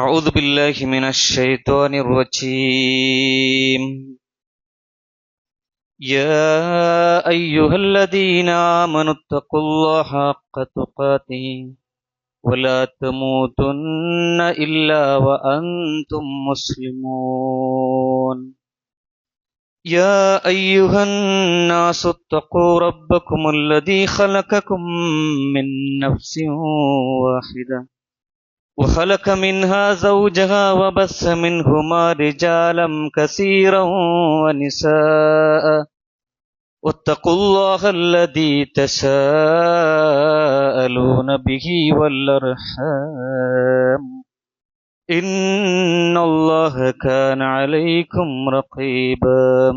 أعوذ بالله من الشيطان الرجيم. يا أيها الذين آمنوا اتقوا الله حق تقاته ولا تموتن إلا وأنتم مسلمون. يا أيها الناس اتقوا ربكم الذي خلقكم من نفس واحدة وخلق منها زوجها وبث منهما رجالا كثيرا ونساء. واتقوا الله الذي تساءلون به والأرحام. إن الله كان عليكم رقيبا.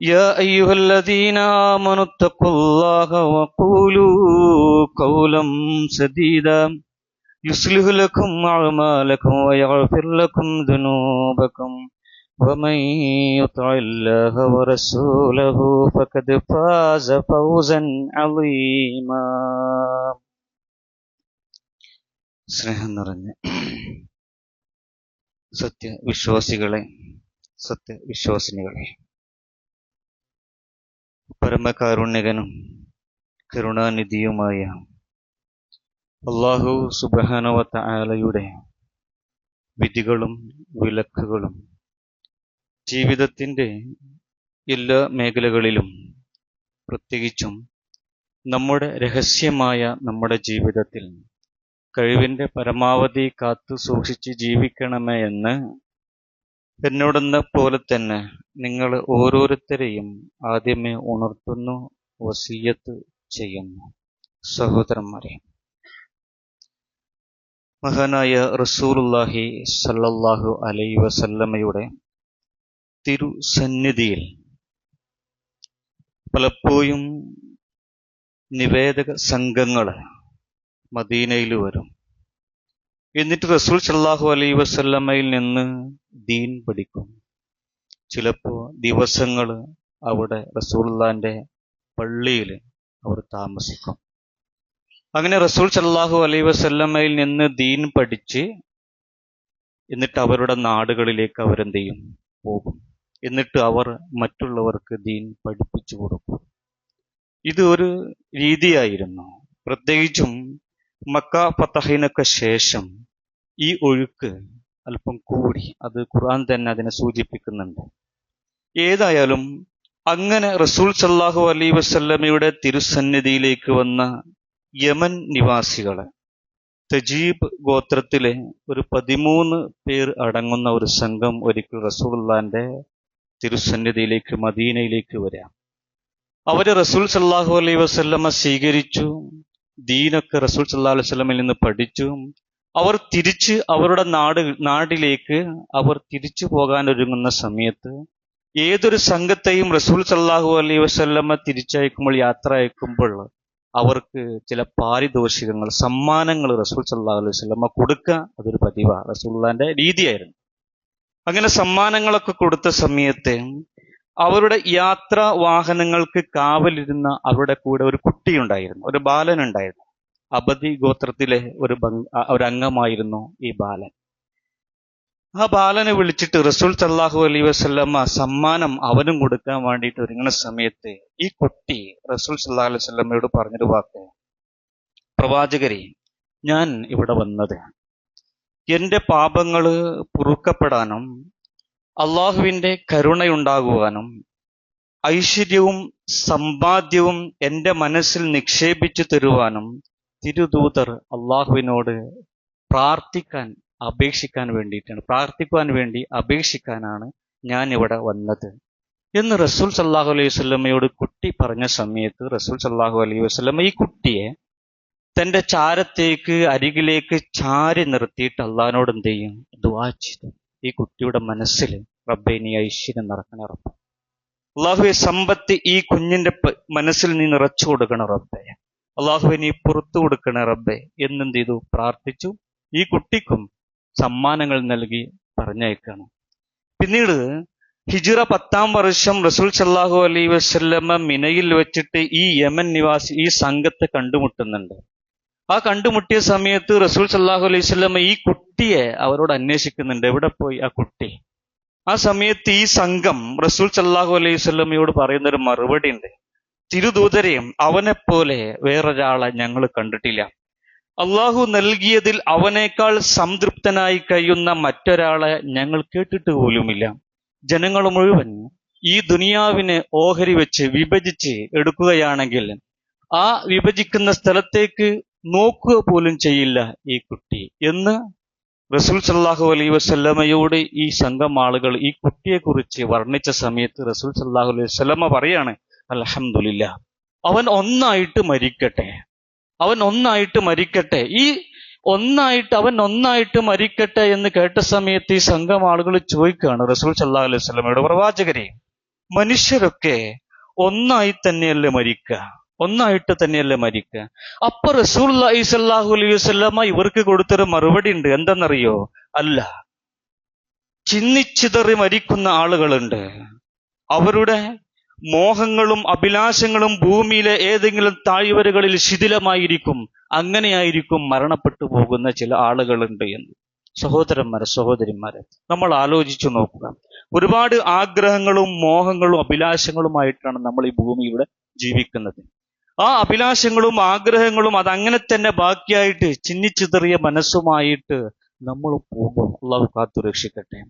يا أيها الذين آمنوا اتقوا الله وقولوا قولا سديدا. يصلح لكم أعمالكم ويغفر لكم ذنوبكم ومن يطع الله ورسوله فقد فاز فوزا عظيما സ്നേഹം നിറഞ്ഞ സത്യവിശ്വാസികളെ സത്യവിശ്വാസിനികളെ പരമകാരുണ്യകനും കരുണാനിധിയുമായ അള്ളാഹു സുബഹാനവത്ത ആലയുടെ വിധികളും വിലക്കുകളും ജീവിതത്തിന്റെ എല്ലാ മേഖലകളിലും പ്രത്യേകിച്ചും നമ്മുടെ രഹസ്യമായ നമ്മുടെ ജീവിതത്തിൽ കഴിവിന്റെ പരമാവധി കാത്തു സൂക്ഷിച്ച് ജീവിക്കണമേ എന്ന് എന്നോടെന്ന പോലെ തന്നെ നിങ്ങൾ ഓരോരുത്തരെയും ആദ്യമേ ഉണർത്തുന്നു വസീയത്ത് ചെയ്യുന്നു. സഹോദരന്മാരെ മഹാനായ റസൂലുല്ലാഹി സല്ലല്ലാഹു അലൈ വസല്ലമ്മയുടെ തിരുസന്നിധിയിൽ പലപ്പോഴും നിവേദക സംഘങ്ങൾ മദീനയിൽ വരും. എന്നിട്ട് റസൂൽ സല്ലാഹു അലൈ വസല്ലമ്മയിൽ നിന്ന് ദീൻ പഠിക്കും. ചിലപ്പോൾ ദിവസങ്ങൾ അവിടെ റസൂള്ളാന്റെ പള്ളിയിൽ അവർ താമസിക്കും. അങ്ങനെ റസൂൽ സല്ലാഹു അലൈ വസല്ലമ്മയിൽ നിന്ന് ദീൻ പഠിച്ച് എന്നിട്ട് അവരുടെ നാടുകളിലേക്ക് അവരെന്ത് ചെയ്യും പോകും. എന്നിട്ട് അവർ മറ്റുള്ളവർക്ക് ദീൻ പഠിപ്പിച്ചു കൊടുക്കും. ഇത് ഒരു രീതിയായിരുന്നു. പ്രത്യേകിച്ചും മക്ക ഫത്തഹിനൊക്കെ ശേഷം ഈ ഒഴുക്ക് അല്പം കൂടി. അത് ഖുർആൻ തന്നെ അതിനെ സൂചിപ്പിക്കുന്നുണ്ട്. ഏതായാലും അങ്ങനെ റസൂൽ സല്ലാഹു അലൈ വസല്ലമയുടെ തിരുസന്നിധിയിലേക്ക് വന്ന യമൻ നിവാസികളെ. തജീബ് ഗോത്രത്തിലെ ഒരു പതിമൂന്ന് പേർ അടങ്ങുന്ന ഒരു സംഘം ഒരിക്കൽ റസൂള്ളാന്റെ തിരുസന്നിധിയിലേക്ക് മദീനയിലേക്ക് വരാം. അവർ റസൂൽ സല്ലാഹു അലൈ വസല്ലമ്മ സ്വീകരിച്ചു. ദീനൊക്കെ റസൂൽ സല്ലാ അലൈഹി വസല്ലമയിൽ നിന്ന് പഠിച്ചു. അവർ തിരിച്ച് അവരുടെ നാട് നാട്ടിലേക്ക് അവർ തിരിച്ചു പോകാൻ ഒരുങ്ങുന്ന സമയത്ത് ഏതൊരു സംഘത്തെയും റസൂൽ സല്ലാഹു അലൈഹി വസല്ലമ്മ തിരിച്ചയക്കുമ്പോൾ യാത്ര അയക്കുമ്പോൾ അവർക്ക് ചില പാരിതോഷികങ്ങൾ സമ്മാനങ്ങൾ റസൂൽ സല്ലാ അലൈഹി വസല്ലമ്മ കൊടുക്കുക അതൊരു പതിവാണ്. റസൂള്ളാന്റെ രീതിയായിരുന്നു. അങ്ങനെ സമ്മാനങ്ങളൊക്കെ കൊടുത്ത സമയത്ത് അവരുടെ യാത്രാ വാഹനങ്ങൾക്ക് കാവലിരുന്ന അവരുടെ കൂടെ ഒരു കുട്ടിയുണ്ടായിരുന്നു ഒരു ബാലനുണ്ടായിരുന്നു അബദി ഗോത്രത്തിലെ ഒരു ഒരു അംഗമായിരുന്നു ഈ ബാലൻ. ആ ബാലനെ വിളിച്ചിട്ട് റസൂൽ സല്ലാഹു അലൈ വസല്ലമ്മ സമ്മാനം അവനും കൊടുക്കാൻ വേണ്ടിയിട്ട് ഒരുങ്ങുന്ന സമയത്ത് ഈ കുട്ടി റസൂൽ സല്ലാഹു അലൈഹി വസല്ലമ്മയോട് പറഞ്ഞൊരു വാക്ക്. പ്രവാചകരെ ഞാൻ ഇവിടെ വന്നത് എന്റെ പാപങ്ങൾ പൊറുക്കപ്പെടാനും അള്ളാഹുവിന്റെ കരുണയുണ്ടാകുവാനും ഐശ്വര്യവും സമ്പാദ്യവും എന്റെ മനസ്സിൽ നിക്ഷേപിച്ചു തരുവാനും തിരുദൂതർ അള്ളാഹുവിനോട് പ്രാർത്ഥിക്കാൻ അപേക്ഷിക്കാൻ വേണ്ടിയിട്ടാണ് പ്രാർത്ഥിക്കുവാൻ വേണ്ടി അപേക്ഷിക്കാനാണ് ഞാൻ ഇവിടെ വന്നത്. എന്ന് റസൂൽ സല്ലാഹു അലൈഹി വസല്ലമയോട് കുട്ടി പറഞ്ഞ സമയത്ത് റസൂൽ സല്ലാഹു അലൈഹി വസല്ലമ ഈ കുട്ടിയെ തന്റെ ചാരത്തേക്ക് അരികിലേക്ക് ചാരി നിർത്തിയിട്ട് അള്ളഹാനോട് എന്ത് ചെയ്യും? ചെയ്തു. ഈ കുട്ടിയുടെ മനസ്സിൽ റബ്ബെ നീ ഐശ്വര്യം നിറക്കണ റബ്ബെ. അള്ളാഹുവെ സമ്പത്ത് ഈ കുഞ്ഞിന്റെ മനസ്സിൽ നീ നിറച്ചു കൊടുക്കണം റബ്ബെ. അള്ളാഹുവെ നീ പുറത്തു കൊടുക്കണ റബ്ബെ. എന്നെന്ത് ചെയ്തു? പ്രാർത്ഥിച്ചു. ഈ കുട്ടിക്കും സമ്മാനങ്ങൾ നൽകി പറഞ്ഞയക്കാണ്. പിന്നീട് ഹിജിറ പത്താം വർഷം റസൂൽ സല്ലാഹു അലൈ വസ്ല്ലമ്മ മിനയിൽ വെച്ചിട്ട് ഈ യമൻ നിവാസി ഈ സംഘത്തെ കണ്ടുമുട്ടുന്നുണ്ട്. ആ കണ്ടുമുട്ടിയ സമയത്ത് റസൂൽ സല്ലാഹു അലൈഹി സ്വല്ലമ്മ ഈ കുട്ടിയെ അവരോട് അന്വേഷിക്കുന്നുണ്ട്. എവിടെ പോയി ആ കുട്ടി? ആ സമയത്ത് ഈ സംഘം റസൂൽ സല്ലാഹു അലൈഹി സ്വല്ലമ്മയോട് പറയുന്ന ഒരു മറുപടി ഉണ്ട്. തിരുദൂതരെയും അവനെപ്പോലെ വേറൊരാളെ ഞങ്ങൾ കണ്ടിട്ടില്ല. അള്ളാഹു നൽകിയതിൽ അവനേക്കാൾ സംതൃപ്തനായി കഴിയുന്ന മറ്റൊരാളെ ഞങ്ങൾ കേട്ടിട്ട് പോലുമില്ല. ജനങ്ങൾ മുഴുവൻ ഈ ദുനിയാവിനെ ഓഹരി വെച്ച് വിഭജിച്ച് എടുക്കുകയാണെങ്കിൽ ആ വിഭജിക്കുന്ന സ്ഥലത്തേക്ക് നോക്കുക പോലും ചെയ്യില്ല ഈ കുട്ടി എന്ന് റസൂൽ സല്ലാഹു അലൈ വസല്ലമയോട് ഈ സംഘം ആളുകൾ ഈ കുട്ടിയെക്കുറിച്ച് വർണിച്ച സമയത്ത് റസൂൽ സല്ലാഹു അലൈഹി വസല്ലമ പറയാണ് അലഹമില്ല അവൻ ഒന്നായിട്ട് മരിക്കട്ടെ. അവൻ ഒന്നായിട്ട് മരിക്കട്ടെ. ഈ ഒന്നായിട്ട് അവൻ ഒന്നായിട്ട് മരിക്കട്ടെ എന്ന് കേട്ട സമയത്ത് ഈ സംഘം ആളുകൾ ചോദിക്കുകയാണ് റസൂൽ സല്ലാ അലൈഹി സ്വലമയുടെ പ്രവാചകരെ മനുഷ്യരൊക്കെ ഒന്നായി തന്നെയല്ലേ മരിക്കുക ഒന്നായിട്ട് തന്നെയല്ലേ മരിക്കുക അപ്പൊ റസൂൽ സല്ലാഹു അലൈഹി വസല്ലമ ഇവർക്ക് കൊടുത്തൊരു മറുപടി ഉണ്ട്. എന്തെന്നറിയോ? അല്ല. ചിന്നിച്ചിതറി മരിക്കുന്ന ആളുകളുണ്ട്. അവരുടെ മോഹങ്ങളും അഭിലാഷങ്ങളും ഭൂമിയിലെ ഏതെങ്കിലും താഴ്വരകളിൽ ശിഥിലമായിരിക്കും അങ്ങനെയായിരിക്കും മരണപ്പെട്ടു പോകുന്ന ചില ആളുകളുണ്ട് എന്ന്. സഹോദരന്മാരെ സഹോദരിമാരെ നമ്മൾ ആലോചിച്ചു നോക്കുക. ഒരുപാട് ആഗ്രഹങ്ങളും മോഹങ്ങളും അഭിലാഷങ്ങളുമായിട്ടാണ് നമ്മൾ ഈ ഇവിടെ ജീവിക്കുന്നത്. ആ അഭിലാഷങ്ങളും ആഗ്രഹങ്ങളും അതങ്ങനെ തന്നെ ബാക്കിയായിട്ട് ചിന്നിച്ചിതറിയ മനസ്സുമായിട്ട് നമ്മൾ പോകുമ്പോൾ അള്ളാഹു കാത്തു രക്ഷിക്കട്ടെ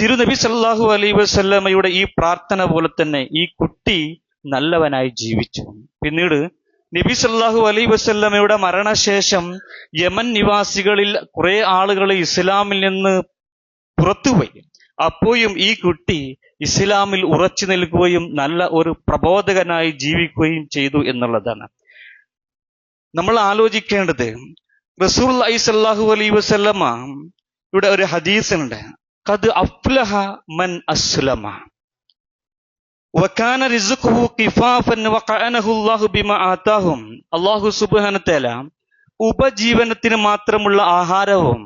തിരുനബി സല്ലാഹു അലൈ വസല്ലമയുടെ ഈ പ്രാർത്ഥന പോലെ തന്നെ ഈ കുട്ടി നല്ലവനായി ജീവിച്ചു. പിന്നീട് നബി സല്ലാഹു അലൈ വസല്ലമയുടെ മരണശേഷം യമൻ നിവാസികളിൽ കുറെ ആളുകൾ ഇസ്ലാമിൽ നിന്ന് പുറത്തുപോയി. അപ്പോഴും ഈ കുട്ടി ഇസ്ലാമിൽ ഉറച്ചു നിൽക്കുകയും നല്ല ഒരു പ്രബോധകനായി ജീവിക്കുകയും ചെയ്തു എന്നുള്ളതാണ്. നമ്മൾ ആലോചിക്കേണ്ടത് റസൂൽ സല്ലാഹു അലൈ വസല്ലമ ഇവിടെ ഒരു ഹദീസുണ്ട്. കത് അഫ്ലഹ മൻ അസ്ലമ. വക്കാന റിസുഖുഹു കിഫാഫൻ വഖഅനഹു അല്ലാഹു ആതാഹും. അല്ലാഹു സുബ്ഹാനഹു തആല ഉപജീവനത്തിന് മാത്രമുള്ള ആഹാരവും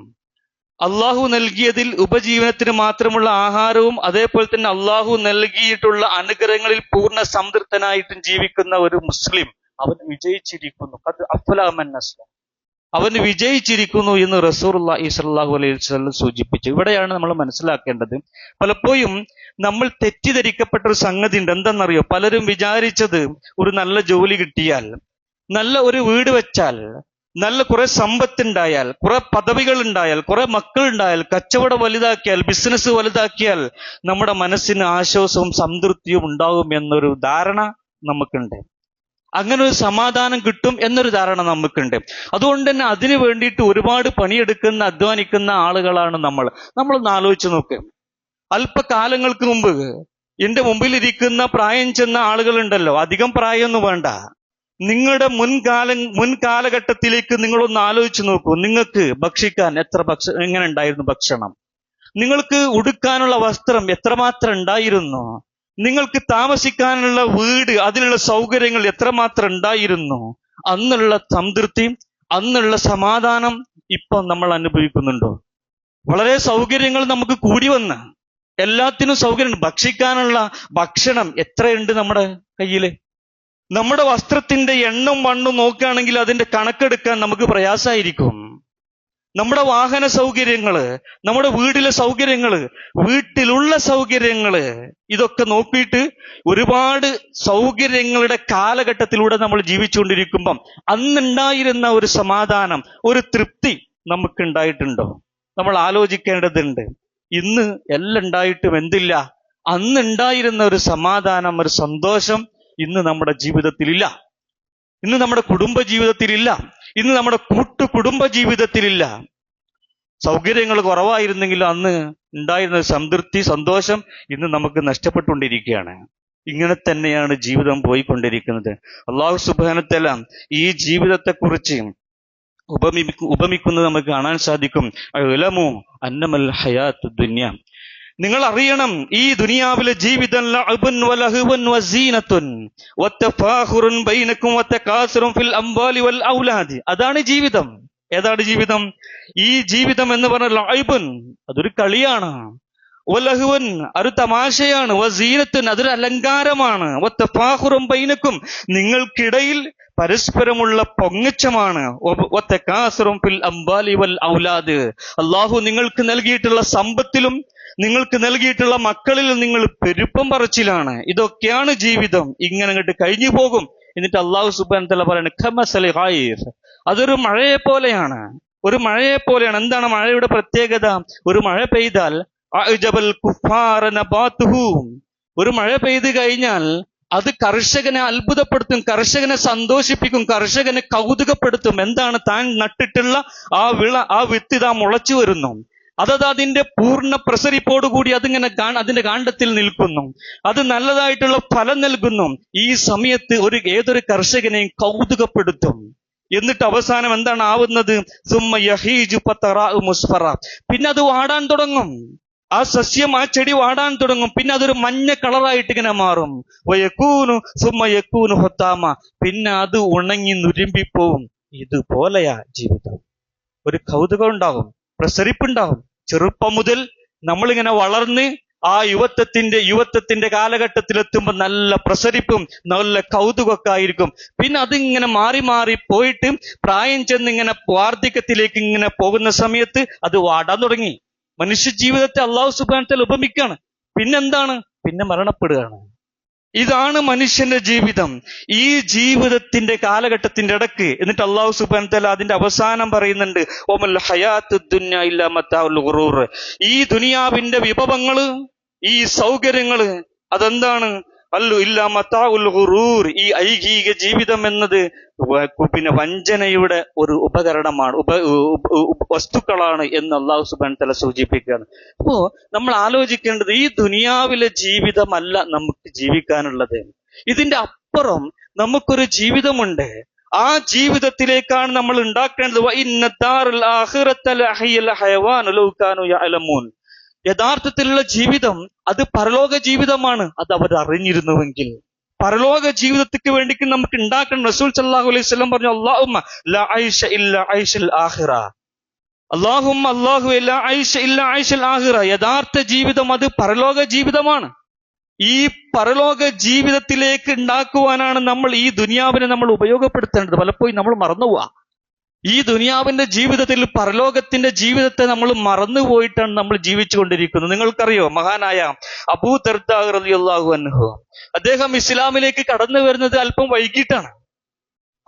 അള്ളാഹു നൽകിയതിൽ ഉപജീവനത്തിന് മാത്രമുള്ള ആഹാരവും അതേപോലെ തന്നെ അള്ളാഹു നൽകിയിട്ടുള്ള അനുഗ്രഹങ്ങളിൽ പൂർണ സംതൃപ്തനായിട്ടും ജീവിക്കുന്ന ഒരു മുസ്ലിം അവൻ വിജയിച്ചിരിക്കുന്നു. അത് അഫ്ലാമൻ അസ്ലം അവൻ വിജയിച്ചിരിക്കുന്നു എന്ന് റസൂർ ഈസ്വല്ലാഹു അലൈഹി വസല്ലം സൂചിപ്പിച്ചു. ഇവിടെയാണ് നമ്മൾ മനസ്സിലാക്കേണ്ടത്. പലപ്പോഴും നമ്മൾ തെറ്റിദ്ധരിക്കപ്പെട്ട ഒരു സംഗതി ഉണ്ട്. എന്തെന്നറിയോ? പലരും വിചാരിച്ചത് ഒരു നല്ല ജോലി കിട്ടിയാൽ നല്ല ഒരു വീട് വെച്ചാൽ നല്ല കുറെ സമ്പത്തുണ്ടായാൽ കുറെ പദവികൾ ഉണ്ടായാൽ കുറെ മക്കൾ ഉണ്ടായാൽ കച്ചവടം വലുതാക്കിയാൽ ബിസിനസ് വലുതാക്കിയാൽ നമ്മുടെ മനസ്സിന് ആശ്വാസവും സംതൃപ്തിയും ഉണ്ടാകും എന്നൊരു ധാരണ നമുക്കുണ്ട്. അങ്ങനെ ഒരു സമാധാനം കിട്ടും എന്നൊരു ധാരണ നമുക്കുണ്ട്. അതുകൊണ്ട് തന്നെ അതിനു വേണ്ടിയിട്ട് ഒരുപാട് പണിയെടുക്കുന്ന അധ്വാനിക്കുന്ന ആളുകളാണ് നമ്മൾ. നമ്മളൊന്ന് ആലോചിച്ച് നോക്ക്. അല്പകാലങ്ങൾക്ക് മുമ്പ് എന്റെ മുമ്പിൽ ഇരിക്കുന്ന പ്രായം ചെന്ന ആളുകളുണ്ടല്ലോ. അധികം പ്രായമൊന്നും വേണ്ട. നിങ്ങളുടെ മുൻകാല മുൻകാലഘട്ടത്തിലേക്ക് നിങ്ങളൊന്ന് ആലോചിച്ച് നോക്കൂ. നിങ്ങൾക്ക് ഭക്ഷിക്കാൻ എത്ര ഭക്ഷ എങ്ങനെ ഉണ്ടായിരുന്നു ഭക്ഷണം? നിങ്ങൾക്ക് ഉടുക്കാനുള്ള വസ്ത്രം എത്രമാത്രം ഉണ്ടായിരുന്നു? നിങ്ങൾക്ക് താമസിക്കാനുള്ള വീട് അതിനുള്ള സൗകര്യങ്ങൾ എത്രമാത്രം ഉണ്ടായിരുന്നു? അന്നുള്ള സംതൃപ്തി അന്നുള്ള സമാധാനം ഇപ്പൊ നമ്മൾ അനുഭവിക്കുന്നുണ്ടോ? വളരെ സൗകര്യങ്ങൾ നമുക്ക് കൂടി വന്ന് എല്ലാത്തിനും സൗകര്യം ഭക്ഷിക്കാനുള്ള ഭക്ഷണം എത്രയുണ്ട് നമ്മുടെ കയ്യിൽ നമ്മുടെ വസ്ത്രത്തിന്റെ എണ്ണം വണ്ണും നോക്കുകയാണെങ്കിൽ അതിന്റെ കണക്കെടുക്കാൻ നമുക്ക് പ്രയാസമായിരിക്കും. നമ്മുടെ വാഹന സൗകര്യങ്ങൾ നമ്മുടെ വീട്ടിലെ സൗകര്യങ്ങൾ വീട്ടിലുള്ള സൗകര്യങ്ങൾ ഇതൊക്കെ നോക്കിയിട്ട് ഒരുപാട് സൗകര്യങ്ങളുടെ കാലഘട്ടത്തിലൂടെ നമ്മൾ ജീവിച്ചുകൊണ്ടിരിക്കുമ്പം അന്നുണ്ടായിരുന്ന ഒരു സമാധാനം ഒരു തൃപ്തി നമുക്ക് ഉണ്ടായിട്ടുണ്ടോ നമ്മൾ ആലോചിക്കേണ്ടതുണ്ട്. ഇന്ന് എല്ലാം ഉണ്ടായിട്ടും എന്തില്ല? അന്നുണ്ടായിരുന്ന ഒരു സമാധാനം ഒരു സന്തോഷം ഇന്ന് നമ്മുടെ ജീവിതത്തിലില്ല. ഇന്ന് നമ്മുടെ കുടുംബ ജീവിതത്തിലില്ല ഇന്ന് നമ്മുടെ കൂട്ടു കുടുംബ ജീവിതത്തിലില്ല സൗകര്യങ്ങൾ കുറവായിരുന്നെങ്കിൽ അന്ന് ഉണ്ടായിരുന്ന സംതൃപ്തി സന്തോഷം ഇന്ന് നമുക്ക് നഷ്ടപ്പെട്ടുകൊണ്ടിരിക്കുകയാണ്. ഇങ്ങനെ തന്നെയാണ് ജീവിതം പോയിക്കൊണ്ടിരിക്കുന്നത്. അള്ളാഹു സുബാനത്തെല്ലാം ഈ ജീവിതത്തെക്കുറിച്ച് ഉപമിക്കു ഉപമിക്കുന്നത് നമുക്ക് കാണാൻ സാധിക്കും. അന്നമൽ ഹയാത്ത് ദുന്യ. നിങ്ങൾ അറിയണം ഈ ദുനിയാവിലെ ജീവിതം അതാണ് ജീവിതം. ഏതാണ് ജീവിതം? ഈ ജീവിതം എന്ന് പറഞ്ഞ ലൈബുൻ അതൊരു കളിയാണ്. വലഹുവൻ ഒരു തമാശയാണ്. വസീനത്തുൻ അതൊരു അലങ്കാരമാണ്. വത്തഫാഖുറുൻ ബൈനക്കും നിങ്ങൾക്കിടയിൽ പരസ്പരമുള്ള പൊങ്ങച്ചമാണ്. വത്തകാസുറുൻ ഫിൽ അംവാലി വൽ ഔലാദ്. അള്ളാഹു നിങ്ങൾക്ക് നൽകിയിട്ടുള്ള സമ്പത്തിലും നിങ്ങൾക്ക് നൽകിയിട്ടുള്ള മക്കളിൽ നിങ്ങൾ പെരുപ്പം പറച്ചിലാണ്. ഇതൊക്കെയാണ് ജീവിതം. ഇങ്ങനെ അങ്ങോട്ട് കഴിഞ്ഞു പോകും. എന്നിട്ട് അള്ളാഹു സുബാൻ തല പറയുന്നത് അതൊരു മഴയെ പോലെയാണ്. ഒരു മഴയെ പോലെയാണ്. എന്താണ് മഴയുടെ പ്രത്യേകത? ഒരു മഴ പെയ്താൽ. ഒരു മഴ പെയ്തു കഴിഞ്ഞാൽ അത് കർഷകനെ അത്ഭുതപ്പെടുത്തും കർഷകനെ സന്തോഷിപ്പിക്കും കർഷകനെ കൗതുകപ്പെടുത്തും. എന്താണ് താൻ നട്ടിട്ടുള്ള ആ വിള ആ വിത്ത് ഇതാ മുളച്ചു വരുന്നു. അതത് അതിന്റെ പൂർണ പ്രസരിപ്പോടുകൂടി അതിങ്ങനെ അതിന്റെ കാണ്ഡത്തിൽ നിൽക്കുന്നു. അത് നല്ലതായിട്ടുള്ള ഫലം നൽകുന്നു. ഈ സമയത്ത് ഒരു ഏതൊരു കർഷകനെയും കൗതുകപ്പെടുത്തും. എന്നിട്ട് അവസാനം എന്താണ് ആവുന്നത്? സുമ്മ യഹീജു മുസ്ഫറ. പിന്നെ അത് വാടാൻ തുടങ്ങും. ആ സസ്യം ആ ചെടി വാടാൻ തുടങ്ങും. പിന്നെ അതൊരു മഞ്ഞ കളറായിട്ട് ഇങ്ങനെ മാറും. വയക്കൂനു സുമ്മ യക്കൂനു ഹൊത്താമ. പിന്നെ അത് ഉണങ്ങി നുരുമ്പിപ്പോവും. ഇതുപോലെയാ ജീവിതം. ഒരു കൗതുകം ഉണ്ടാവും. പ്രസരിപ്പുണ്ടാവും. ചെറുപ്പം മുതൽ നമ്മളിങ്ങനെ വളർന്ന് ആ യുവത്വത്തിന്റെ യുവത്വത്തിന്റെ കാലഘട്ടത്തിൽ കാലഘട്ടത്തിലെത്തുമ്പോൾ നല്ല പ്രസരിപ്പും നല്ല കൗതുകമൊക്കെ ആയിരിക്കും. പിന്നെ അതിങ്ങനെ മാറി മാറി പോയിട്ട് പ്രായം ചെന്ന് ഇങ്ങനെ വാർദ്ധക്യത്തിലേക്ക് ഇങ്ങനെ പോകുന്ന സമയത്ത് അത് വാടാൻ തുടങ്ങി. മനുഷ്യ ജീവിതത്തെ അള്ളാഹു സുബാനത്തിൽ ഉപമിക്കാണ്. പിന്നെന്താണ്? പിന്നെ മരണപ്പെടുകയാണ്. ഇതാണ് മനുഷ്യന്റെ ജീവിതം. ഈ ജീവിതത്തിന്റെ കാലഘട്ടത്തിന്റെ ഇടയ്ക്ക് എന്നിട്ട് അള്ളാഹു സുബാൻ തല അതിന്റെ അവസാനം പറയുന്നുണ്ട് ഓമൽ ഹയാത്ത് ദുന്യ ഇല്ലാ മത്താഉൽ ഖുറൂർ ഈ ദുനിയാവിന്റെ വിഭവങ്ങൾ ഈ സൗകര്യങ്ങൾ അതെന്താണ്? അല്ലു ഇല്ല മത്താഉൽ ഖുറൂർ ഈ ഐകീക ജീവിതം എന്നത് പിന്നെ വഞ്ചനയുടെ ഒരു ഉപകരണമാണ് ഉപ ഉപ- ഉപ- വസ്തുക്കളാണ് എന്ന് അള്ളാഹു സുബാൻ തല സൂചിപ്പിക്കുകയാണ്. അപ്പോ നമ്മൾ ആലോചിക്കേണ്ടത് ഈ ദുനിയാവിലെ ജീവിതമല്ല നമുക്ക് ജീവിക്കാനുള്ളത്. ഇതിന്റെ അപ്പുറം നമുക്കൊരു ജീവിതമുണ്ട്. ആ ജീവിതത്തിലേക്കാണ് നമ്മൾ ഉണ്ടാക്കേണ്ടത്. യഥാർത്ഥത്തിലുള്ള ജീവിതം അത് പരലോക ജീവിതമാണ്. അത് അവർ അറിഞ്ഞിരുന്നുവെങ്കിൽ. പരലോക ജീവിതത്തിക്ക് വേണ്ടി നമുക്ക് ഉണ്ടാക്കണം. റസൂൽ സല്ലാഹു അലൈഹി സ്വലം പറഞ്ഞു ആഖിറ. അള്ളാഹും അള്ളാഹു ആഹിറ യഥാർത്ഥ ജീവിതം അത് പരലോക ജീവിതമാണ്. ഈ പരലോക ജീവിതത്തിലേക്ക് ഉണ്ടാക്കുവാനാണ് നമ്മൾ ഈ ദുനിയാവിനെ നമ്മൾ ഉപയോഗപ്പെടുത്തേണ്ടത്. പലപ്പോഴും നമ്മൾ മറന്നുപോവാ. ഈ ദുനിയാവിന്റെ ജീവിതത്തിൽ പരലോകത്തിന്റെ ജീവിതത്തെ നമ്മൾ മറന്നുപോയിട്ടാണ് നമ്മൾ ജീവിച്ചുകൊണ്ടിരിക്കുന്നത്. നിങ്ങൾക്കറിയോ? മഹാനായ അബൂ തർദാഹു അൻഹു. അദ്ദേഹം ഇസ്ലാമിലേക്ക് കടന്നു വരുന്നത് അല്പം വൈകിട്ടാണ്.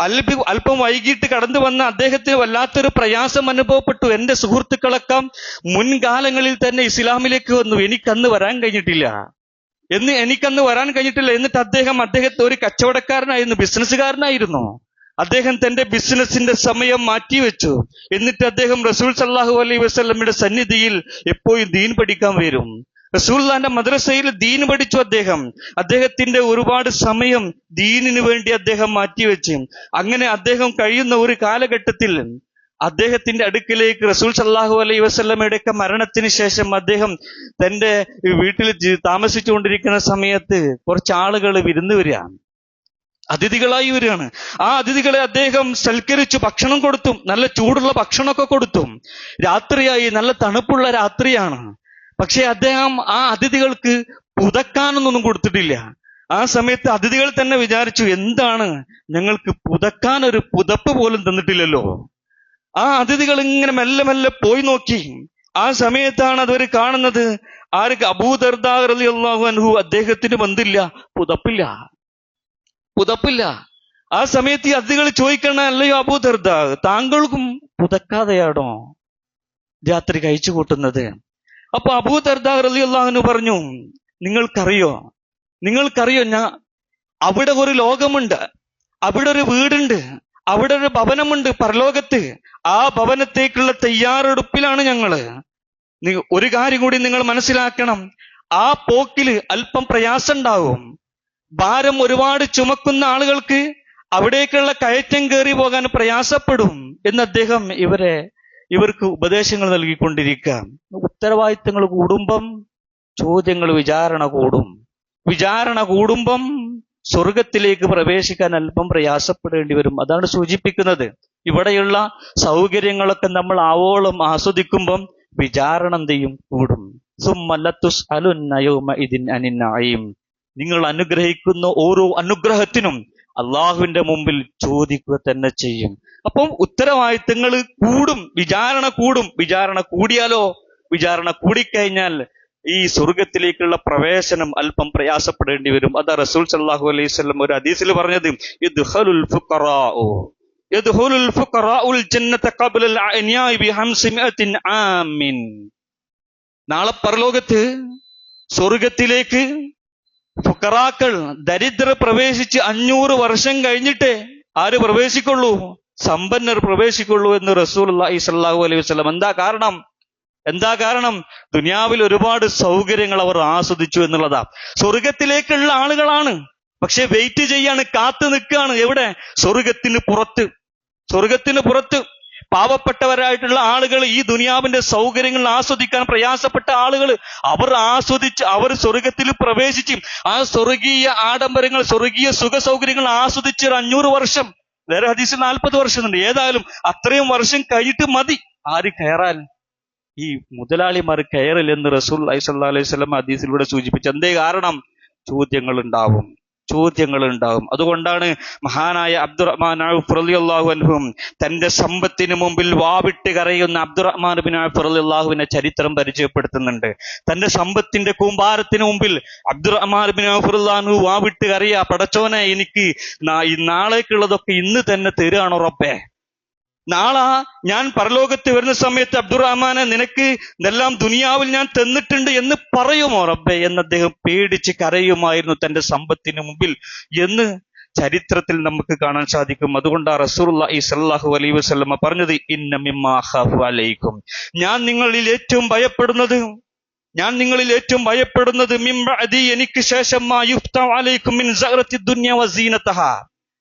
അല്പ അല്പം വൈകിട്ട് കടന്നു വന്ന അദ്ദേഹത്തിന് വല്ലാത്തൊരു പ്രയാസം അനുഭവപ്പെട്ടു. എന്റെ സുഹൃത്തുക്കളൊക്കെ മുൻകാലങ്ങളിൽ തന്നെ ഇസ്ലാമിലേക്ക് വന്നു. എനിക്കന്ന് വരാൻ കഴിഞ്ഞിട്ടില്ല. എന്ന് എനിക്കന്ന് വരാൻ കഴിഞ്ഞിട്ടില്ല. എന്നിട്ട് അദ്ദേഹം അദ്ദേഹത്തെ ഒരു കച്ചവടക്കാരനായിരുന്നു ബിസിനസ്സുകാരനായിരുന്നു. അദ്ദേഹം തന്റെ ബിസിനസിന്റെ സമയം മാറ്റിവെച്ചു. എന്നിട്ട് അദ്ദേഹം റസൂൽ സല്ലാഹു അലൈ വസല്ലമയുടെ സന്നിധിയിൽ എപ്പോഴും ദീൻ പഠിക്കാൻ വരും. റസൂല്ലാന്റെ മദ്രസയിൽ ദീൻ പഠിച്ചു അദ്ദേഹം. അദ്ദേഹത്തിന്റെ ഒരുപാട് സമയം ദീനിനു വേണ്ടി അദ്ദേഹം മാറ്റിവെച്ചു. അങ്ങനെ അദ്ദേഹം കഴിയുന്ന ഒരു കാലഘട്ടത്തിൽ അദ്ദേഹത്തിന്റെ അടുക്കിലേക്ക് റസൂൽ സല്ലാഹു അലൈ വസല്ലമയുടെ ഒക്കെ മരണത്തിന് ശേഷം അദ്ദേഹം തന്റെ വീട്ടിൽ താമസിച്ചുകൊണ്ടിരിക്കുന്ന സമയത്ത് കുറച്ച് ആളുകൾ വിരുന്നു വരികയാണ്. അതിഥികളായി വരികയാണ്. ആ അതിഥികളെ അദ്ദേഹം സൽക്കരിച്ചു ഭക്ഷണം കൊടുത്തും നല്ല ചൂടുള്ള ഭക്ഷണമൊക്കെ കൊടുത്തും. രാത്രിയായി നല്ല തണുപ്പുള്ള രാത്രിയാണ്. പക്ഷെ അദ്ദേഹം ആ അതിഥികൾക്ക് പുതക്കാനൊന്നും കൊടുത്തിട്ടില്ല. ആ സമയത്ത് അതിഥികൾ തന്നെ വിചാരിച്ചു എന്താണ്? ഞങ്ങൾക്ക് പുതക്കാൻ ഒരു പുതപ്പ് പോലും തന്നിട്ടില്ലല്ലോ. ആ അതിഥികൾ ഇങ്ങനെ മെല്ലെ മെല്ലെ പോയി നോക്കി. ആ സമയത്താണ് അതവർ കാണുന്നത് ആർക്ക് അബൂദർദാഹു അൻഹു അദ്ദേഹത്തിന് ബന്ധില്ല പുതപ്പില്ല. പുതപ്പില്ല. ആ സമയത്ത് ഈ അതികൾ ചോദിക്കണ അല്ലയോ അബൂദർദ താങ്കൾക്കും പുതക്കാതെയാണോ രാത്രി കഴിച്ചു കൂട്ടുന്നത്? അപ്പൊ അബൂദർദ റലിയുള്ളു പറഞ്ഞു നിങ്ങൾക്കറിയോ നിങ്ങൾക്കറിയോ ഞാൻ അവിടെ ഒരു ലോകമുണ്ട് അവിടെ ഒരു വീടുണ്ട് അവിടെ ഒരു ഭവനമുണ്ട് പരലോകത്ത്. ആ ഭവനത്തേക്കുള്ള തയ്യാറെടുപ്പിലാണ് ഞങ്ങൾ. ഒരു കാര്യം കൂടി നിങ്ങൾ മനസ്സിലാക്കണം. ആ പോക്കിൽ അല്പം പ്രയാസം ഉണ്ടാവും ഭാരം ഒരുപാട് ചുമക്കുന്ന ആളുകൾക്ക് അവിടേക്കുള്ള കയറ്റം കയറി പോകാൻ പ്രയാസപ്പെടും എന്ന് അദ്ദേഹം ഇവരെ ഇവർക്ക് ഉപദേശങ്ങൾ നൽകിക്കൊണ്ടിരിക്കാം ഉത്തരവാദിത്തങ്ങൾ കൂടുമ്പം ചോദ്യങ്ങൾ വിചാരണ കൂടും. വിചാരണ കൂടുമ്പം സ്വർഗത്തിലേക്ക് പ്രവേശിക്കാൻ അല്പം പ്രയാസപ്പെടേണ്ടി വരും. അതാണ് സൂചിപ്പിക്കുന്നത്. ഇവിടെയുള്ള സൗകര്യങ്ങളൊക്കെ നമ്മൾ ആവോളം ആസ്വദിക്കുമ്പം വിചാരണ എന്തെയും കൂടും. സുമ്മല്ലത്തുസ് അലുന്നയോമ ഇതിൻ അനിന്നായും നിങ്ങൾ അനുഗ്രഹിക്കുന്ന ഓരോ അനുഗ്രഹത്തിനും അള്ളാഹുവിന്റെ മുമ്പിൽ ചോദിക്കുക തന്നെ ചെയ്യും. അപ്പം ഉത്തരവാദിത്തങ്ങൾ കൂടും വിചാരണ കൂടും. വിചാരണ കൂടിയാലോ? വിചാരണ കൂടിക്കഴിഞ്ഞാൽ ഈ സ്വർഗത്തിലേക്കുള്ള പ്രവേശനം അല്പം പ്രയാസപ്പെടേണ്ടി വരും. അതാ റസൂൽ സല്ലാഹു അലൈഹി ഒരു അദീസിൽ പറഞ്ഞത് ഇദ്ഖലുൽ ഫുഖറാഉ യദ്ഖുലുൽ ഫുഖറാഉൽ ജന്നത ഖബ്ല അൽ അനിയാഇ ബി 500 ആമിൻ. നാളെ പരലോകത്ത് സ്വർഗത്തിലേക്ക് ഫുക്കറാക്കൾ ദരിദ്രർ പ്രവേശിച്ച് അഞ്ഞൂറ് വർഷം കഴിഞ്ഞിട്ട് ആര് പ്രവേശിക്കുള്ളൂ? സമ്പന്നർ പ്രവേശിക്കുള്ളൂ എന്ന് റസൂൽ അള്ളാഹി അലൈഹി വസല്ലം. എന്താ കാരണം? എന്താ കാരണം? ദുനിയാവിൽ ഒരുപാട് സൗകര്യങ്ങൾ അവർ ആസ്വദിച്ചു എന്നുള്ളതാ. സ്വർഗത്തിലേക്കുള്ള ആളുകളാണ്. പക്ഷെ വെയിറ്റ് ചെയ്യാണ് കാത്തു നിൽക്കുകയാണ്. എവിടെ? സ്വർഗത്തിന് പുറത്ത്. സ്വർഗത്തിന് പുറത്ത്. പാവപ്പെട്ടവരായിട്ടുള്ള ആളുകൾ ഈ ദുനിയാവിന്റെ സൗകര്യങ്ങൾ ആസ്വദിക്കാൻ പ്രയാസപ്പെട്ട ആളുകൾ അവർ ആസ്വദിച്ച് അവർ സ്വർഗത്തിൽ പ്രവേശിച്ച് ആ സ്വർഗീയ ആഡംബരങ്ങൾ സ്വർഗീയ സുഖ സൗകര്യങ്ങൾ ആസ്വദിച്ച് ഒരു അഞ്ഞൂറ് വർഷം വേറെ ഹദീസിൽ നാൽപ്പത് വർഷമുണ്ട്. ഏതായാലും അത്രയും വർഷം കഴിഞ്ഞിട്ട് മതി. ആര് കയറാൻ? ഈ മുതലാളിമാർ കയറില്ലെന്ന് റസൂൽ അലൈഹി അലൈഹി സ്വലം ഹദീസിലൂടെ സൂചിപ്പിച്ചു എന്തേ കാരണം? ചോദ്യങ്ങൾ ഉണ്ടാവും ചോദ്യങ്ങൾ ഉണ്ടാകും അതുകൊണ്ടാണ് മഹാനായ അബ്ദുറഹ്മാൻ അള്ളാഹു അൻഹും തന്റെ സമ്പത്തിന് മുമ്പിൽ വാവിട്ട് കരയുന്ന അബ്ദുറഹ്മാൻ ബിൻ അള്ളാഹുവിനെ ചരിത്രം പരിചയപ്പെടുത്തുന്നുണ്ട്. തന്റെ സമ്പത്തിന്റെ കൂമ്പാരത്തിന് മുമ്പിൽ അബ്ദുറഹ്മാൻ ബിൻ അള്ളാഹു വാവിട്ട് കരയ പടച്ചോനെ എനിക്ക് നാളേക്കുള്ളതൊക്കെ ഇന്ന് തന്നെ തരുകയാണോ റബ്ബേ? നാളെ ഞാൻ പരലോകത്ത് വരുന്ന സമയത്ത് അബ്ദുറഹ്മാനെ നിനക്ക് ഇതെല്ലാം ദുനിയാവിൽ ഞാൻ തന്നിട്ടുണ്ട് എന്ന് പറയുമോ റബ്ബെ? എന്ന് അദ്ദേഹം പേടിച്ച് കരയുമായിരുന്നു തന്റെ സമ്പത്തിന് മുമ്പിൽ എന്ന് ചരിത്രത്തിൽ നമുക്ക് കാണാൻ സാധിക്കും. അതുകൊണ്ടാണ് ഈ സല്ലാഹു അലൈ വസല്ലമ പറഞ്ഞത് ഇന്ന മിമ്മാ അഖാഫു അലൈക്കും. ഞാൻ നിങ്ങളിൽ ഏറ്റവും ഭയപ്പെടുന്നത് ഞാൻ നിങ്ങളിൽ ഏറ്റവും ഭയപ്പെടുന്നത് മിംബഅദി എനിക്ക് ശേഷം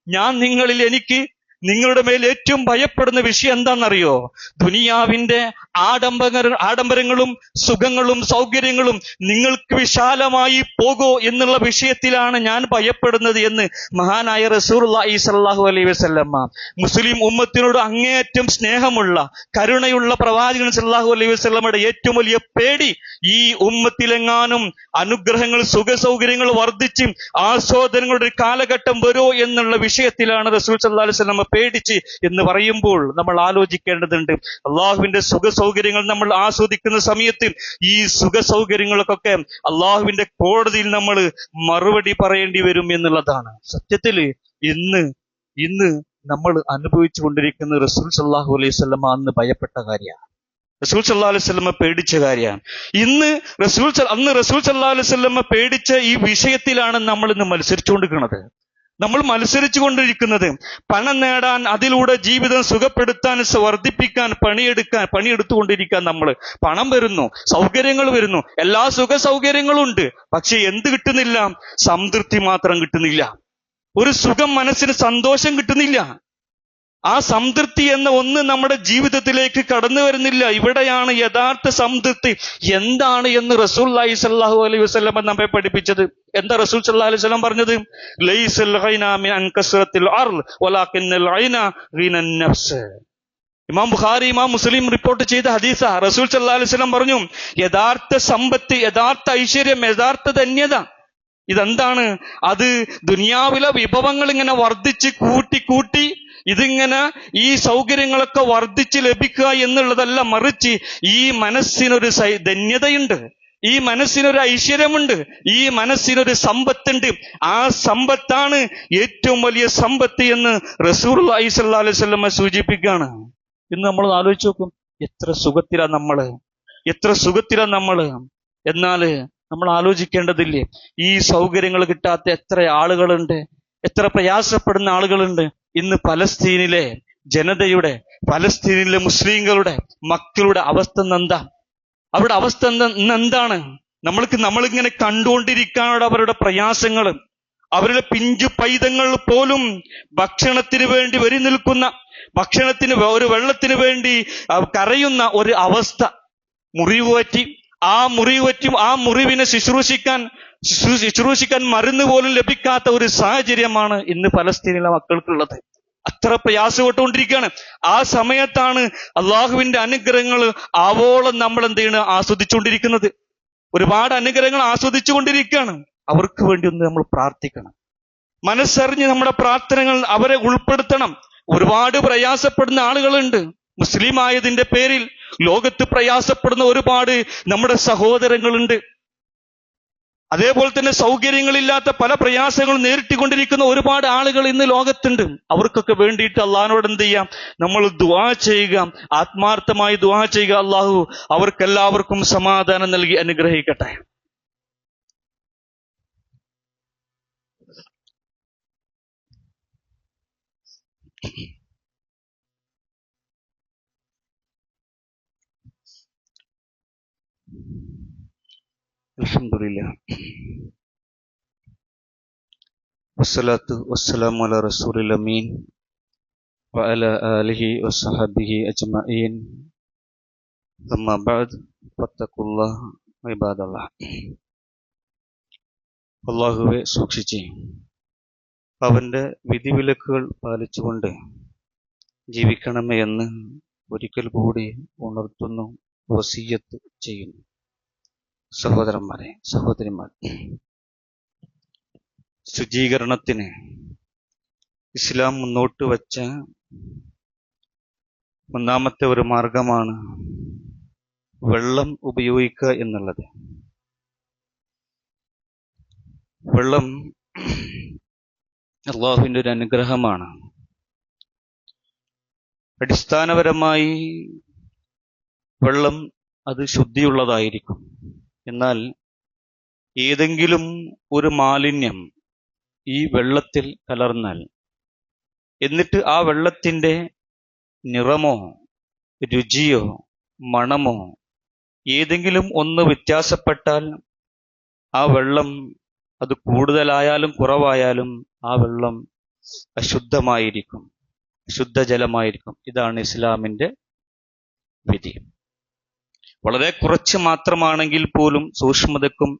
ഞാൻ നിങ്ങളിൽ എനിക്ക് നിങ്ങളുടെ മേൽ ഏറ്റവും ഭയപ്പെടുന്ന വിഷയം എന്താണെന്നറിയോ? ദുനിയാവിന്റെ ആഡംബര ആഡംബരങ്ങളും സുഖങ്ങളും സൗകര്യങ്ങളും നിങ്ങൾക്ക് വിശാലമായി പോകോ എന്നുള്ള വിഷയത്തിലാണ് ഞാൻ ഭയപ്പെടുന്നത് എന്ന് മഹാനായ റസൂർല്ലാഹി സല്ലാഹു അലൈ വസ്ല്ലമ്മ മുസ്ലിം ഉമ്മത്തിനോട് അങ്ങേയറ്റം സ്നേഹമുള്ള കരുണയുള്ള പ്രവാചകൻ സല്ലാഹു അലൈഹി വസല്ലമ്മയുടെ ഏറ്റവും വലിയ പേടി ഈ ഉമ്മത്തിലെങ്ങാനും അനുഗ്രഹങ്ങൾ സുഖ സൗകര്യങ്ങൾ വർദ്ധിച്ചും ആസ്വാദനങ്ങളുടെ ഒരു കാലഘട്ടം വരുമോ എന്നുള്ള വിഷയത്തിലാണ് റസൂൽ സല്ലാ അലൈഹി വസല്ലമ്മ പേടിച്ച് എന്ന് പറയുമ്പോൾ നമ്മൾ ആലോചിക്കേണ്ടതുണ്ട്. അള്ളാഹുവിന്റെ സുഖ സൗകര്യങ്ങൾ നമ്മൾ ആസ്വദിക്കുന്ന സമയത്ത് ഈ സുഖ സൗകര്യങ്ങൾക്കൊക്കെ അള്ളാഹുവിന്റെ കോടതിയിൽ നമ്മൾ മറുപടി പറയേണ്ടി വരും എന്നുള്ളതാണ്. സത്യത്തിൽ ഇന്ന് ഇന്ന് നമ്മൾ അനുഭവിച്ചു കൊണ്ടിരിക്കുന്ന റസൂൽ സല്ലാഹു അലൈഹി സ്വലമ അന്ന് ഭയപ്പെട്ട കാര്യമാണ്. റസൂൽ സല്ലാ അലൈഹി സ്വലമ പേടിച്ച കാര്യമാണ്. ഇന്ന് റസൂൽ അന്ന് റസൂൽ സല്ലാ അലൈഹി സ്വലമ പേടിച്ച ഈ വിഷയത്തിലാണ് നമ്മൾ ഇന്ന് മത്സരിച്ചുകൊണ്ടിരിക്കുന്നത്. നമ്മൾ മത്സരിച്ചു കൊണ്ടിരിക്കുന്നത് പണം നേടാൻ അതിലൂടെ ജീവിതം സുഖപ്പെടുത്താൻ വർദ്ധിപ്പിക്കാൻ പണിയെടുക്കാൻ പണിയെടുത്തുകൊണ്ടിരിക്കാൻ നമ്മൾ. പണം വരുന്നു സൗകര്യങ്ങൾ വരുന്നു. എല്ലാ സുഖ സൗകര്യങ്ങളും ഉണ്ട്. പക്ഷെ എന്ത് കിട്ടുന്നില്ല? സംതൃപ്തി മാത്രം കിട്ടുന്നില്ല. ഒരു സുഖം മനസ്സിന് സന്തോഷം കിട്ടുന്നില്ല. ആ സംതൃപ്തി എന്ന ഒന്ന് നമ്മുടെ ജീവിതത്തിലേക്ക് കടന്നു വരുന്നില്ല. ഇവിടെയാണ് യഥാർത്ഥ സംതൃപ്തി. എന്താണ് എന്ന് റസൂൽ അലൈഹി സല്ലാഹു അലൈഹി വസല്ലം നമ്മെ പഠിപ്പിച്ചത്? എന്താ റസൂൽ സല്ലാ അലൈഹി വസല്ലം പറഞ്ഞത്? ഇമാം ബുഖാരി ഇമാം മുസ്ലിം റിപ്പോർട്ട് ചെയ്ത ഹദീസ. റസൂൽ സല്ലാ അലൈഹി സ്വലം പറഞ്ഞു യഥാർത്ഥ സമ്പത്ത് യഥാർത്ഥ ഐശ്വര്യം യഥാർത്ഥ ധന്യത ഇതെന്താണ്? അത് ദുനിയാവിലെ വിഭവങ്ങൾ ഇങ്ങനെ വർദ്ധിച്ച് കൂട്ടി കൂട്ടി ഇതിങ്ങനെ ഈ സൗകര്യങ്ങളൊക്കെ വർദ്ധിച്ച് ലഭിക്കുക എന്നുള്ളതല്ല മറിച്ച് ഈ മനസ്സിനൊരു ധന്യതയുണ്ട്. ഈ മനസ്സിനൊരു ഐശ്വര്യമുണ്ട്. ഈ മനസ്സിനൊരു സമ്പത്തുണ്ട്. ആ സമ്പത്താണ് ഏറ്റവും വലിയ സമ്പത്ത് എന്ന് റസൂർ അലൈഹി വസല്ലമ സൂചിപ്പിക്കുകയാണ്. ഇന്ന് നമ്മൾ ആലോചിച്ച് നോക്കും എത്ര സുഖത്തിലാ നമ്മൾ? എത്ര സുഖത്തിലാ നമ്മൾ? എന്നാൽ നമ്മൾ ആലോചിക്കേണ്ടതില്ലേ ഈ സൗകര്യങ്ങൾ കിട്ടാത്ത എത്ര ആളുകളുണ്ട് എത്ര പ്രയാസപ്പെടുന്ന ആളുകളുണ്ട് ഇന്ന് പലസ്തീനിലെ ജനതയുടെ പലസ്തീനിലെ മുസ്ലിങ്ങളുടെ മക്കളുടെ അവസ്ഥ എന്താ അവരുടെ അവസ്ഥ എന്താണ്? നമ്മൾക്ക് നമ്മളിങ്ങനെ കണ്ടുകൊണ്ടിരിക്കാനുള്ള അവരുടെ പ്രയാസങ്ങൾ. അവരുടെ പിഞ്ചു പൈതങ്ങൾ പോലും ഭക്ഷണത്തിന് വേണ്ടി വരി നിൽക്കുന്ന ഭക്ഷണത്തിന് ഒരു വെള്ളത്തിന് വേണ്ടി കരയുന്ന ഒരു അവസ്ഥ. മുറിവ് പറ്റി ആ മുറിവ് പറ്റി ആ മുറിവിനെ ശുശ്രൂഷിക്കാൻ ശുശ്രൂ- ശുശ്രൂഷിക്കാൻ മരുന്ന് പോലും ലഭിക്കാത്ത ഒരു സാഹചര്യമാണ് ഇന്ന് പലസ്തീനിലെ മക്കൾക്കുള്ളത്. അത്ര പ്രയാസപ്പെട്ടുകൊണ്ടിരിക്കുകയാണ്. ആ സമയത്താണ് അള്ളാഹുവിന്റെ അനുഗ്രഹങ്ങൾ ആവോളം നമ്മൾ എന്ത് ചെയ്യണം? ആസ്വദിച്ചുകൊണ്ടിരിക്കുന്നത്. ഒരുപാട് അനുഗ്രഹങ്ങൾ ആസ്വദിച്ചുകൊണ്ടിരിക്കുകയാണ്. അവർക്ക് വേണ്ടി ഒന്ന് നമ്മൾ പ്രാർത്ഥിക്കണം. മനസ്സറിഞ്ഞ് നമ്മുടെ പ്രാർത്ഥനകൾ അവരെ ഉൾപ്പെടുത്തണം. ഒരുപാട് പ്രയാസപ്പെടുന്ന ആളുകളുണ്ട്. മുസ്ലിം ആയതിന്റെ പേരിൽ ലോകത്ത് പ്രയാസപ്പെടുന്ന ഒരുപാട് നമ്മുടെ സഹോദരങ്ങളുണ്ട്. അതേപോലെ തന്നെ സൗകര്യങ്ങളില്ലാത്ത പല പ്രയാസങ്ങളും നേരിട്ടുകൊണ്ടിരിക്കുന്ന ഒരുപാട് ആളുകൾ ഇന്ന് ലോകത്തുണ്ട്. അവർക്കൊക്കെ വേണ്ടിയിട്ട് അള്ളഹാനോട് എന്ത് ചെയ്യാം? നമ്മൾ ദുവാ ചെയ്യുക. ആത്മാർത്ഥമായി ദുവാ ചെയ്യുക. അള്ളാഹു അവർക്കെല്ലാവർക്കും സമാധാനം നൽകി അനുഗ്രഹിക്കട്ടെ. അലഹമില്ല വസ്സലാത്തു അല അമീൻ. വഅല ആലിഹി അജ്മഈൻ. ഇബാദല്ലാഹ്. അള്ളാഹുവെ സൂക്ഷിച്ച്. അവന്റെ വിധിവിലക്കുകൾ പാലിച്ചുകൊണ്ട് ജീവിക്കണമേ എന്ന് ഒരിക്കൽ കൂടി ഉണർത്തുന്നു വസീയത്ത് ചെയ്യുന്നു. സഹോദരന്മാരെ സഹോദരിമാർ ശുചീകരണത്തിന് ഇസ്ലാം മുന്നോട്ട് വച്ച ഒന്നാമത്തെ ഒരു മാർഗമാണ് വെള്ളം ഉപയോഗിക്കുക എന്നുള്ളത്. വെള്ളം അള്ളാഹുവിന്റെ ഒരു അനുഗ്രഹമാണ്. അടിസ്ഥാനപരമായി വെള്ളം അത് ശുദ്ധിയുള്ളതായിരിക്കും. എന്നാൽ ഏതെങ്കിലും ഒരു മാലിന്യം ഈ വെള്ളത്തിൽ കലർന്നാൽ എന്നിട്ട് ആ വെള്ളത്തിന്റെ നിറമോ രുചിയോ മണമോ ഏതെങ്കിലും ഒന്ന് വ്യത്യാസപ്പെട്ടാൽ ആ വെള്ളം അത് കൂടുതലായാലും കുറവായാലും ആ വെള്ളം അശുദ്ധമായിരിക്കും ശുദ്ധജലമായിരിക്കും ഇതാണ് ഇസ്ലാമിന്റെ വിധി. വളരെ കുറച്ച് മാത്രമാണെങ്കിൽ പോലും സൂക്ഷ്മതക്കും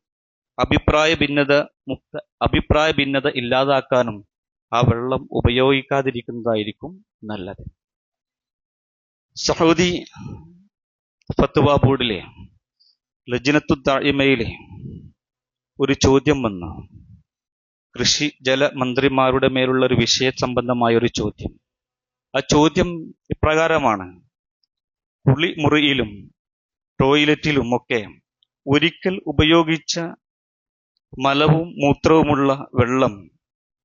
അഭിപ്രായ ഭിന്നത മുക്ത അഭിപ്രായ ഭിന്നത ഇല്ലാതാക്കാനും ആ വെള്ളം ഉപയോഗിക്കാതിരിക്കുന്നതായിരിക്കും നല്ലത്. സൗദി ഫത്വ ബോർഡിലെ ലജ്നത്തു താഴ്മയിലെ ഒരു ചോദ്യം വന്നു. കൃഷി ജല മന്ത്രിമാരുടെ മേലുള്ള ഒരു വിഷയ സംബന്ധമായ ഒരു ചോദ്യം. ആ ചോദ്യം ഇപ്രകാരമാണ്. കുളിമുറിയിലും ടോയ്ലറ്റിലും ഒക്കെ ഒരിക്കൽ ഉപയോഗിച്ച മലവും മൂത്രവുമുള്ള വെള്ളം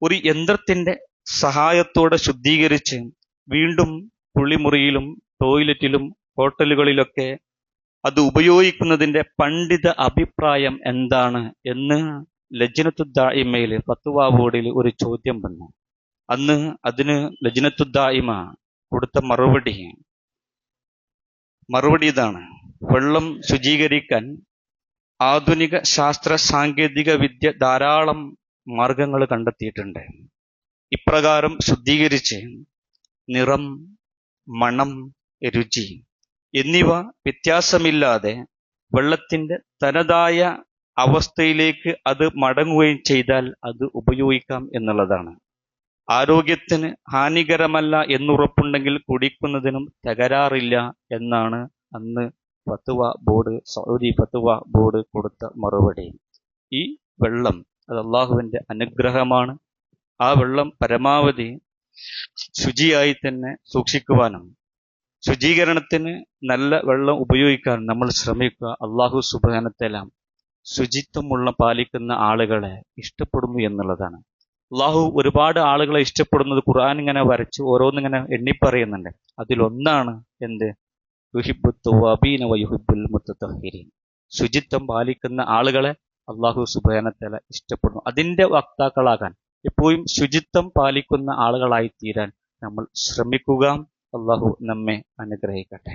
ഒരു യന്ത്രത്തിന്റെ സഹായത്തോടെ ശുദ്ധീകരിച്ച് വീണ്ടും കുളിമുറിയിലും ടോയ്ലറ്റിലും ഹോട്ടലുകളിലൊക്കെ അത് ഉപയോഗിക്കുന്നതിന്റെ പണ്ഡിത അഭിപ്രായം എന്താണ് എന്ന് ലജ്നത്തുദ്ദായിമയിൽ ഫത്തുവ ബോർഡിൽ ഒരു ചോദ്യം വന്നു. അന്ന് അതിന് ലജ്നത്തുദ്ദായിമ കൊടുത്ത മറുപടി. മറുപടി ഇതാണ്. വെള്ളം ശുചീകരിക്കാൻ ആധുനിക ശാസ്ത്ര സാങ്കേതിക വിദ്യ ധാരാളം മാർഗങ്ങൾ കണ്ടെത്തിയിട്ടുണ്ട്. ഇപ്രകാരം ശുദ്ധീകരിച്ച് നിറം മണം രുചി എന്നിവ വ്യത്യാസമില്ലാതെ വെള്ളത്തിന്റെ തനതായ അവസ്ഥയിലേക്ക് അത് മടങ്ങുകയും ചെയ്താൽ അത് ഉപയോഗിക്കാം എന്നുള്ളതാണ്. ആരോഗ്യത്തിന് ഹാനികരമല്ല എന്നുറപ്പുണ്ടെങ്കിൽ കുടിക്കുന്നതിനും തകരാറില്ല എന്നാണ് അന്ന് ഫത്വ ബോർഡ് സൗദി ഫത്വ ബോർഡ് കൊടുത്ത മറുപടി. ഈ വെള്ളം അത് അള്ളാഹുവിന്റെ അനുഗ്രഹമാണ്. ആ വെള്ളം പരമാവധി ശുചിയായി തന്നെ സൂക്ഷിക്കുവാനും ശുചീകരണത്തിന് നല്ല വെള്ളം ഉപയോഗിക്കാൻ നമ്മൾ ശ്രമിക്കുക. അള്ളാഹു സുബാനത്തെല്ലാം ശുചിത്വമുള്ള പാലിക്കുന്ന ആളുകളെ ഇഷ്ടപ്പെടുന്നു എന്നുള്ളതാണ്. അള്ളാഹു ഒരുപാട് ആളുകളെ ഇഷ്ടപ്പെടുന്നത് ഖുർആൻ ഇങ്ങനെ വരച്ച് ഓരോന്നിങ്ങനെ എണ്ണിപ്പറയുന്നുണ്ട്. അതിലൊന്നാണ് എന്ത്? യുഹിബ്ബു തവ്വാബീന വയുഹിബുൽ മുത്തത്തഹിരീൻ ശുചിത്വം പാലിക്കുന്ന ആളുകളെ അള്ളാഹു സുബാനത്തല ഇഷ്ടപ്പെടുന്നു. അതിന്റെ വക്താക്കളാകാൻ എപ്പോഴും ശുചിത്വം പാലിക്കുന്ന ആളുകളായി തീരാൻ നമ്മൾ ശ്രമിക്കുക. അള്ളാഹു നമ്മെ അനുഗ്രഹിക്കട്ടെ.